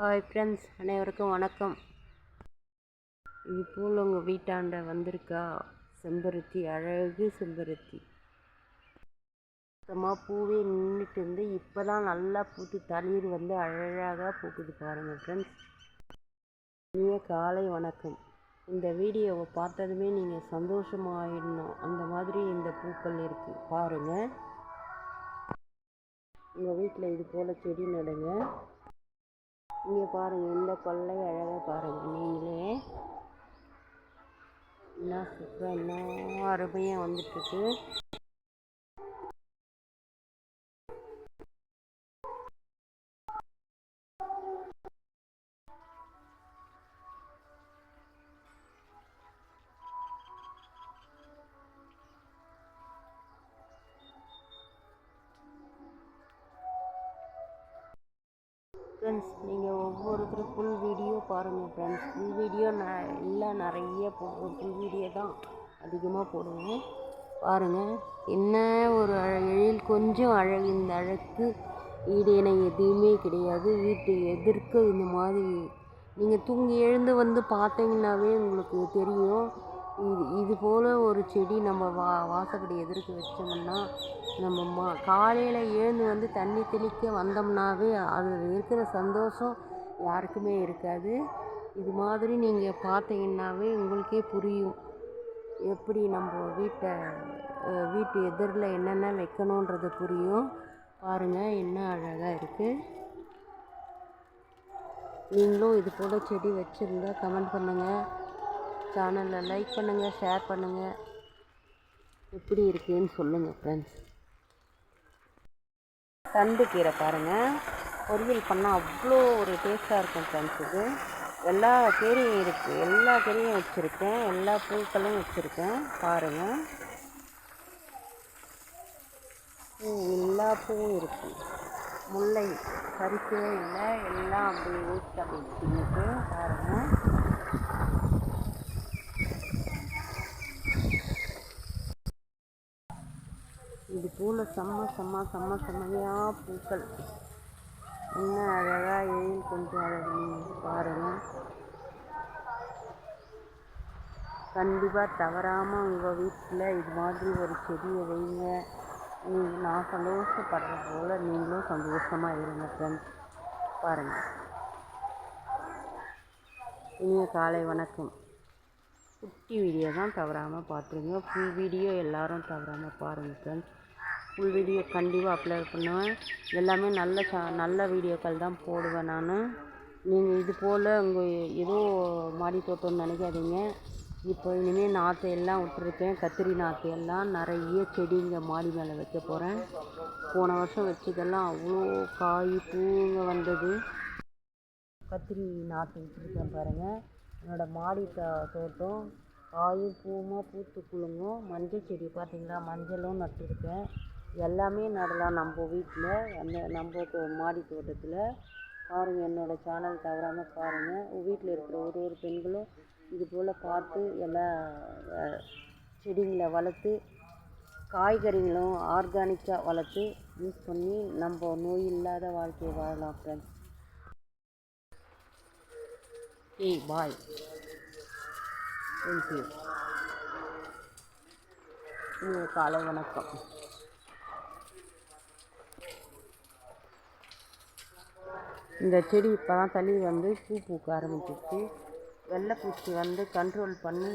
Hi friends அனைவருக்கும் வணக்கம். இது போல் உங்கள் வீட்டாண்ட வந்திருக்கா செம்பருத்தி அழகு செம்பருத்தி. சுத்தமாக பூவே நின்றுட்டு இருந்து இப்போ தான் நல்லா பூத்து தளிர் வந்து அழகாக பூக்குது பாருங்கள் ஃப்ரெண்ட்ஸ். இனிய காலை வணக்கம். இந்த வீடியோவை பார்த்ததுமே நீங்கள் சந்தோஷமாகிடணும் அந்த மாதிரி இந்த பூக்கள் இருக்குது பாருங்கள் உங்கள் வீட்டில் இது போல் செடி நடுங்க. இங்கே பாருங்கள் இந்த கொள்ளை அழகாக பாருங்கள் நீங்களே. என்ன சூப்பராக என்ன அருமையாக வந்துட்டுருக்கு. ஃப்ரெண்ட்ஸ் நீங்கள் ஒவ்வொருத்தரும் ஃபுல் வீடியோ பாருங்கள் ஃப்ரெண்ட்ஸ் ஃபுல் வீடியோ நான் எல்லாம் நிறைய போடுவோம் ஃபுல் வீடியோ தான் அதிகமாக போடுவேன் பாருங்கள் என்ன ஒரு எழில் கொஞ்சம் அழகு இந்த அழகு ஈடேன எதுவுமே கிடையாது. வீட்டு எதிர்க்க இந்த மாதிரி நீங்கள் தூங்கி எழுந்து வந்து பார்த்தீங்கன்னாவே உங்களுக்கு தெரியும். இது இது போல் ஒரு செடி நம்ம வா வாசப்படி எதிர்க்க வச்சோம்னா நம்ம மா காலையில் எழுந்து வந்து தண்ணி தெளிக்க வந்தோம்னாவே அதில் இருக்கிற சந்தோஷம் யாருக்குமே இருக்காது. இது மாதிரி நீங்கள் பார்த்தீங்கன்னாவே உங்களுக்கே புரியும். எப்படி நம்ம வீட்டை வீட்டு எதிரில் என்னென்ன வைக்கணுன்றது புரியும். பாருங்கள் என்ன அழகாக இருக்குது நீங்களும் இது போல் செடி வச்சுருந்தா கமெண்ட் பண்ணுங்கள் சேனலில் லைக் பண்ணுங்கள் ஷேர் பண்ணுங்கள் எப்படி இருக்குதுன்னு சொல்லுங்கள் ஃப்ரெண்ட்ஸ் தண்டு கீரை பாருங்கள் பொரியல் பண்ணால் அவ்வளோ ஒரு டேஸ்ட்டாக இருக்கும் ஃப்ரெண்ட்ஸ் இது எல்லா கீரையும் இருக்குது எல்லா கீரையும் வச்சுருக்கேன். எல்லா பூக்களும் வச்சுருக்கேன். பாருங்கள் எல்லா பூவும் இருக்குது முல்லை பறிக்கவே இல்லை. எல்லாம் அப்படியே வேஸ்ட் அப்படி பாருங்கள் பூவில் செம்ம செம்ம செம்ம செம்மையாக பூக்கள். என்ன அழகாக எழில் கொஞ்சம் அழகு பாருங்கள் கண்டிப்பாக தவறாமல் உங்கள் வீட்டில் இது மாதிரி ஒரு செடியை வைங்க. நீங்கள் நான் சந்தோஷப்படுற போல் நீங்களும் சந்தோஷமாக இருங்க ஃப்ரெண்ட்ஸ் பாருங்கள் இனிய காலை வணக்கம். குட்டி வீடியோ தான் தவறாமல் பார்த்துருங்க. ஃபுல் வீடியோ எல்லோரும் தவறாமல் பாருங்கள் ஃப்ரெண்ட்ஸ் ஃபுல் வீடியோ கண்டிப்பாக அப்லோட் பண்ணுவேன். எல்லாமே நல்ல சா நல்ல வீடியோக்கள் தான் போடுவேன் நான். நீங்கள் இது போல் உங்கள் ஏதோ மாடி தோட்டம்னு நினைக்காதீங்க. இப்போ இனிமேல் நாற்று எல்லாம் விட்டுருக்கேன். கத்திரி நாற்று எல்லாம் நிறைய செடிங்க மாடி மேலே வைக்க போகிறேன் போன வருஷம் வச்சதெல்லாம் அவ்வளோ காய் பூங்க வந்தது. கத்திரி நாற்று விட்டுருக்கேன் பாருங்கள் என்னோடய மாடி தோட்டம் காயும் பூவுமாக பூத்து குலுங்கும். மஞ்சள் செடி பார்த்தீங்களா மஞ்சளும் நட்டுருக்கேன். எல்லாமே நடலாம் நம்ம வீட்டில் அந்த நம்ம மாடி தோட்டத்தில். பாருங்கள் என்னோடய சேனல் தவறாமல் பாருங்கள் வீட்டில் இருக்கிற ஒரு ஒரு பெண்களும் இது போல் பார்த்து எல்லா செடிங்களை வளர்த்து காய்கறிகளும் ஆர்கானிக்காக வளர்த்து யூஸ் பண்ணி நம்ம நோய் இல்லாத வாழ்க்கையை வாழலாம் ஃப்ரெண்ட்ஸ் ஏய் பாய் தேங்க்யூ காலை வணக்கம். இந்த செடி இப்போ தான் தள்ளி வந்து பூ பூக்க ஆரம்பிச்சிச்சு வெள்ளைப்பூச்சி வந்து கண்ட்ரோல் பண்ணி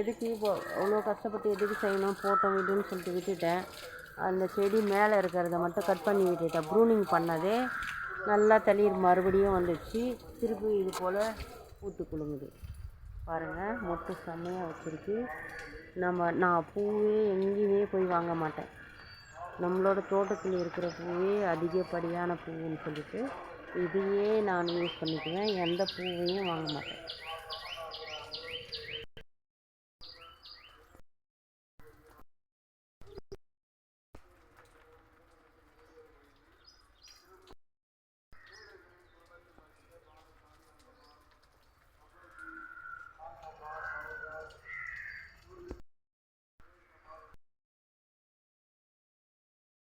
எதுக்கு இப்போ அவ்வளோ கஷ்டப்பட்டு எதுக்கு செய்யணும் போட்டோம் விடுன்னு சொல்லிட்டு விட்டுட்டேன். அந்த செடி மேலே இருக்கிறத மட்டும் கட் பண்ணி விட்டுட்டேன். ப்ரூனிங் பண்ணதே நல்லா தளிர் மறுபடியும் வந்துச்சு. திருப்பி இது போல் பூத்து குலுங்குது. பாருங்கள் மொட்டு செம்மையாக வச்சுருக்கு. நம்ம நான் பூவே எங்கேயுமே போய் வாங்க மாட்டேன். நம்மளோட தோட்டத்தில் இருக்கிற பூவே அதிகப்படியான பூவுன்னு சொல்லிட்டு இதையே நான் யூஸ் பண்ணிக்குவேன். எந்த பூவையும் வாங்க மாட்டேன்.